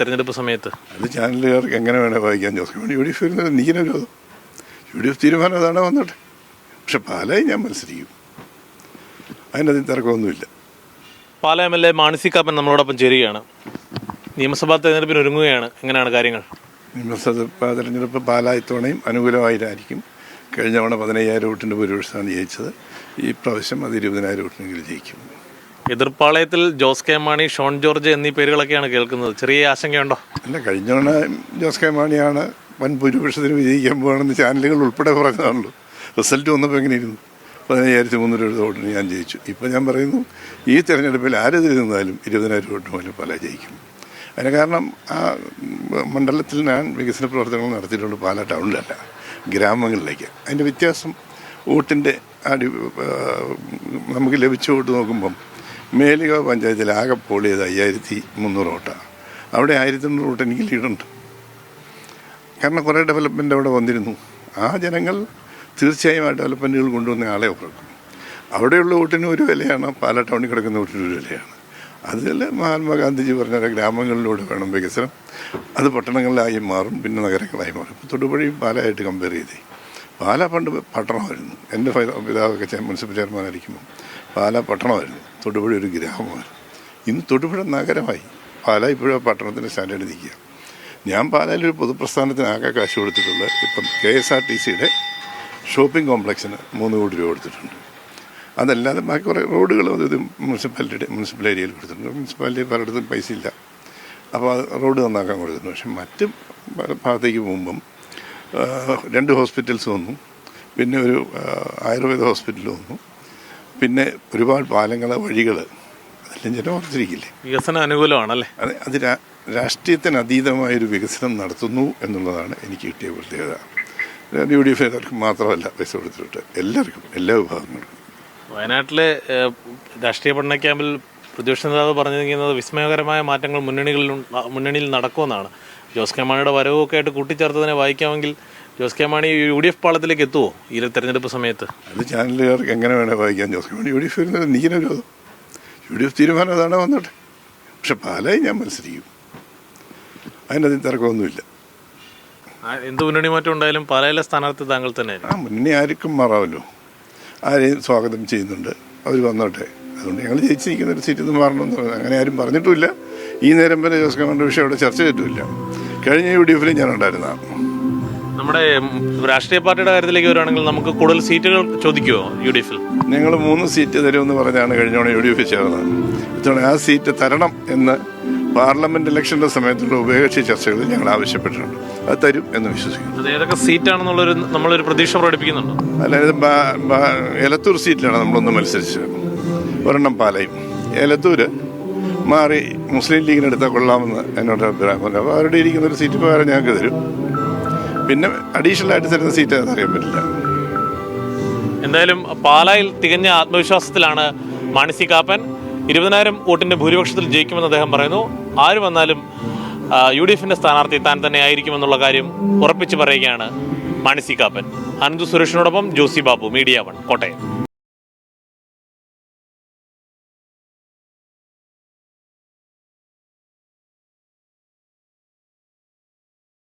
തെരഞ്ഞെടുപ്പ് സമയത്ത്? അത് ചാനലുകാർക്ക് എങ്ങനെ വേണേൽ വായിക്കാൻ Jose K Mani U D F വരുന്നത് യു ഡി എഫ് തീരുമാനം അതാണ് വന്നോട്ടെ. പക്ഷെ പാലായി ഞാൻ മത്സരിക്കും. അതിനകത്ത് തർക്കമൊന്നുമില്ല. Pala M L A Mani C Kappan നമ്മളോടൊപ്പം ചേരുകയാണ്. നിയമസഭാ തെരഞ്ഞെടുപ്പിന് ഒരുങ്ങുകയാണ്. എങ്ങനെയാണ് കാര്യങ്ങൾ? നിയമസഭാ തെരഞ്ഞെടുപ്പ് പാലാ ഇത്തവണയും അനുകൂലമായിട്ടായിരിക്കും. കഴിഞ്ഞ തവണ പതിനയ്യായിരം വോട്ടിന്റെ ഭൂരിപക്ഷമാണ് ജയിച്ചത്. ഈ പ്രാവശ്യം അത് ഇരുപതിനായിരം വോട്ടിനെങ്കിലും ജയിക്കും. എതിർപ്പാളയത്തിൽ ജോസ് കെ മാണി ഷോൺ ജോർജ് എന്നീ പേരുകളൊക്കെയാണ് കേൾക്കുന്നത്. ചെറിയ ആശങ്കയുണ്ടോ? അല്ല കഴിഞ്ഞ തവണ ജോസ് കെ മാണിയാണ് വൻ ഭൂരിപക്ഷത്തിന് വിജയിക്കാൻ പോകണമെന്ന് ചാനലുകൾ ഉൾപ്പെടെ പറഞ്ഞതാണല്ലോ. റിസൾട്ട് വന്നപ്പോൾ എങ്ങനെ ഇരുന്നു പതിനയ്യായിരത്തി മുന്നൂറ് എഴുപത് വോട്ടിന് ഞാൻ ജയിച്ചു. ഇപ്പോൾ ഞാൻ പറയുന്നു ഈ തെരഞ്ഞെടുപ്പിൽ ആരെതിരെ നിന്നാലും ഇരുപതിനായിരം വോട്ട് പോലും പല ജയിക്കും. അതിന് കാരണം ആ മണ്ഡലത്തിൽ ഞാൻ വികസന പ്രവർത്തനങ്ങൾ നടത്തിയിട്ടുള്ളൂ പാല ടൗണിലല്ല ഗ്രാമങ്ങളിലേക്ക്. അതിന്റെ വ്യത്യാസം വോട്ടിന്റെ അടി നമുക്ക് ലഭിച്ച വോട്ട് നോക്കുമ്പം മേലുക പഞ്ചായത്തിൽ ആകെ പോളിയത് അയ്യായിരത്തി മുന്നൂറ് വോട്ടാണ് അവിടെ ആയിരത്തി മുന്നൂറ് വോട്ട് എനിക്ക് ലീഡുണ്ട്. കാരണം കുറേ ഡെവലപ്മെന്റ് അവിടെ വന്നിരുന്നു. ആ ജനങ്ങൾ തീർച്ചയായും ആ ഡെവലപ്മെന്റുകൾ കൊണ്ടുവന്ന ആളെ ഉറക്കും. അവിടെയുള്ള വോട്ടിന് ഒരു വിലയാണ് പാലാ ടൗണിൽ കിടക്കുന്ന വോട്ടിന് ഒരു വിലയാണ്. അതിൽ മഹാത്മാഗാന്ധിജി പറഞ്ഞ ഗ്രാമങ്ങളിലൂടെ വേണം വികസനം. അത് പട്ടണങ്ങളിലായി മാറും പിന്നെ നഗരങ്ങളായി മാറും. ഇപ്പോൾ തൊടുപുഴയും പാലായിട്ട് കമ്പയർ ചെയ്തേ. പാല പണ്ട് പട്ടണമായിരുന്നു. എന്റെ പിതാവൊക്കെ മുനിസിപ്പൽ ചെയർമാനായിരിക്കുമ്പോൾ പാല പട്ടണമായിരുന്നു. തൊടുപുഴ ഒരു ഗ്രാമമാണ്. ഇന്ന് തൊടുപുഴ നഗരമായി. പാല ഇപ്പോഴും പട്ടണത്തിന്റെ സ്റ്റാൻഡേർഡ് നിൽക്കുക ഞാൻ പാലയിൽ ഒരു പൊതുപ്രസ്ഥാനത്തിന് ആകെ കാശ് കൊടുത്തിട്ടുള്ളത് ഇപ്പം കെ എസ് ആർ ടി സിയുടെ ഷോപ്പിംഗ് കോംപ്ലക്സിന് മൂന്ന് കോടി രൂപ കൊടുത്തിട്ടുണ്ട്. അതല്ലാതെ ബാക്കി കുറേ റോഡുകൾ ഇത് മുനിസിപ്പാലിറ്റിയുടെ മുനിസിപ്പൽ ഏരിയയിൽ കൊടുത്തിട്ടുണ്ട്. മുനിസിപ്പാലിറ്റി പലയിടത്തും പൈസ ഇല്ല. അപ്പോൾ അത് റോഡ് നന്നാക്കാൻ കൊടുക്കുന്നു പക്ഷെ മറ്റ് ഭാഗത്തേക്ക് പോകുമ്പം രണ്ട് ഹോസ്പിറ്റൽസ് വന്നു. പിന്നെ ഒരു ആയുർവേദ ഹോസ്പിറ്റൽ വന്നു. പിന്നെ ഒരുപാട് പാലങ്ങൾ വഴികൾ അതെല്ലാം ജനം ഓർത്തിരിക്കില്ലേ? വികസന അനുകൂലമാണല്ലേ? അത് അത് രാഷ്ട്രീയത്തിന് അതീതമായൊരു വികസനം നടത്തുന്നു എന്നുള്ളതാണ് എനിക്ക് കിട്ടിയ പ്രത്യേകത. യു ഡി എഫ് മാത്രമല്ല പൈസ കൊടുത്തിട്ട് എല്ലാവർക്കും എല്ലാ വിഭാഗങ്ങളും വയനാട്ടിലെ രാഷ്ട്രീയ പഠന ക്യാമ്പിൽ പ്രതിപക്ഷ നേതാവ് പറഞ്ഞിരിക്കുന്നത് വിസ്മയകരമായ മാറ്റങ്ങൾ മുന്നണികളിൽ മുന്നണിയിൽ നടക്കുമെന്നാണ്. ജോസ് കെ മാണിയുടെ വരവൊക്കെ ആയിട്ട് കൂട്ടിച്ചേർത്തതിനെ വായിക്കാമെങ്കിൽ Jose K Mani U D F പാളത്തിലേക്ക് എത്തുമോ ഈ തെരഞ്ഞെടുപ്പ് സമയത്ത്? അത് ചാനലുകാർക്ക് എങ്ങനെ വേണേൽ വായിക്കാം. Jose K Mani U D F വരുന്നത് യു ഡി എഫ് തീരുമാനം അതാണ് വന്നോട്ടെ പക്ഷെ പാലായി ഞാൻ മത്സരിക്കും. അതിനകത്ത് തിരക്കമൊന്നുമില്ല എന്ത് മുന്നണി മാറ്റം ഉണ്ടായാലും പാലയിലെ സ്ഥാനാർത്ഥി താങ്കൾ തന്നെ ആ മുന്നണി ആർക്കും മാറാമല്ലോ. ആരെയും സ്വാഗതം ചെയ്യുന്നുണ്ട്. അവർ വന്നോട്ടെ. അതുകൊണ്ട് ഞങ്ങൾ ജയിച്ചിരിക്കുന്ന ഒരു സീറ്റിൽ നിന്ന് മാറണമെന്ന് പറഞ്ഞു അങ്ങനെ ആരും പറഞ്ഞിട്ടുമില്ല. ഈ നേരം വരെ ജോസ് കെ മാണിയുടെ വിഷയം അവിടെ ചർച്ച ചെയ്തിട്ടില്ല കഴിഞ്ഞ യു ഡി എഫിലും ഞാൻ ഉണ്ടായിരുന്നതാണ്. നമ്മുടെ രാഷ്ട്രീയ പാർട്ടിയുടെ കാര്യത്തിലേക്ക് വരുവാണെങ്കിൽ നമുക്ക് കൂടുതൽ സീറ്റുകൾ ചോദിക്കുമോ യു ഡി എഫിൽ നിങ്ങൾ മൂന്ന് സീറ്റ് തരുമെന്ന് പറഞ്ഞാണ് കഴിഞ്ഞ യു ഡി എഫ് ചേർന്നത്. ഇത്തവണ ആ സീറ്റ് തരണം എന്ന് പാർലമെന്റ് ഇലക്ഷന്റെ സമയത്തുള്ള ഉഭയകക്ഷി ചർച്ചകളിൽ ഞങ്ങൾ ആവശ്യപ്പെട്ടിട്ടുണ്ട്. അത് തരും എന്ന് വിശ്വസിക്കുന്നു. അത് ഏതൊക്കെ സീറ്റാണെന്നുള്ളൊരു നമ്മളൊരു പ്രതീക്ഷ പ്രകടിപ്പിക്കുന്നുണ്ട്? അല്ലാതെ എലത്തൂർ സീറ്റിലാണ് നമ്മളൊന്ന് മത്സരിച്ചത്. ഒരെണ്ണം പാലയും. എലത്തൂര് മാറി മുസ്ലിം ലീഗിനെടുത്താൽ കൊള്ളാമെന്ന് എന്നോട് അഭിപ്രായം. പറഞ്ഞു അപ്പോൾ അവരുടെ ഇരിക്കുന്ന ഒരു സീറ്റ് പകരം ഞങ്ങൾക്ക് തരും. പിന്നെ അഡീഷണൽ ആയിട്ട് തരുന്ന സീറ്റ് അറിയാൻ പറ്റില്ല. എന്തായാലും പാലായിൽ തികഞ്ഞ ആത്മവിശ്വാസത്തിലാണ് മാണി സി കാപ്പൻ. ഇരുപതിനായിരം വോട്ടിന്റെ ഭൂരിപക്ഷത്തിൽ ജയിക്കുമെന്ന് അദ്ദേഹം പറയുന്നു. ആര് വന്നാലും യു ഡി എഫിന്റെ സ്ഥാനാർത്ഥി താൻ തന്നെ ആയിരിക്കുമെന്നുള്ള കാര്യം ഉറപ്പിച്ചു പറയുകയാണ് മാണി സി കാപ്പൻ. അനന്ത് സുരേഷിനോടൊപ്പം ജോസി ബാബു മീഡിയ വൺ കോട്ടയം.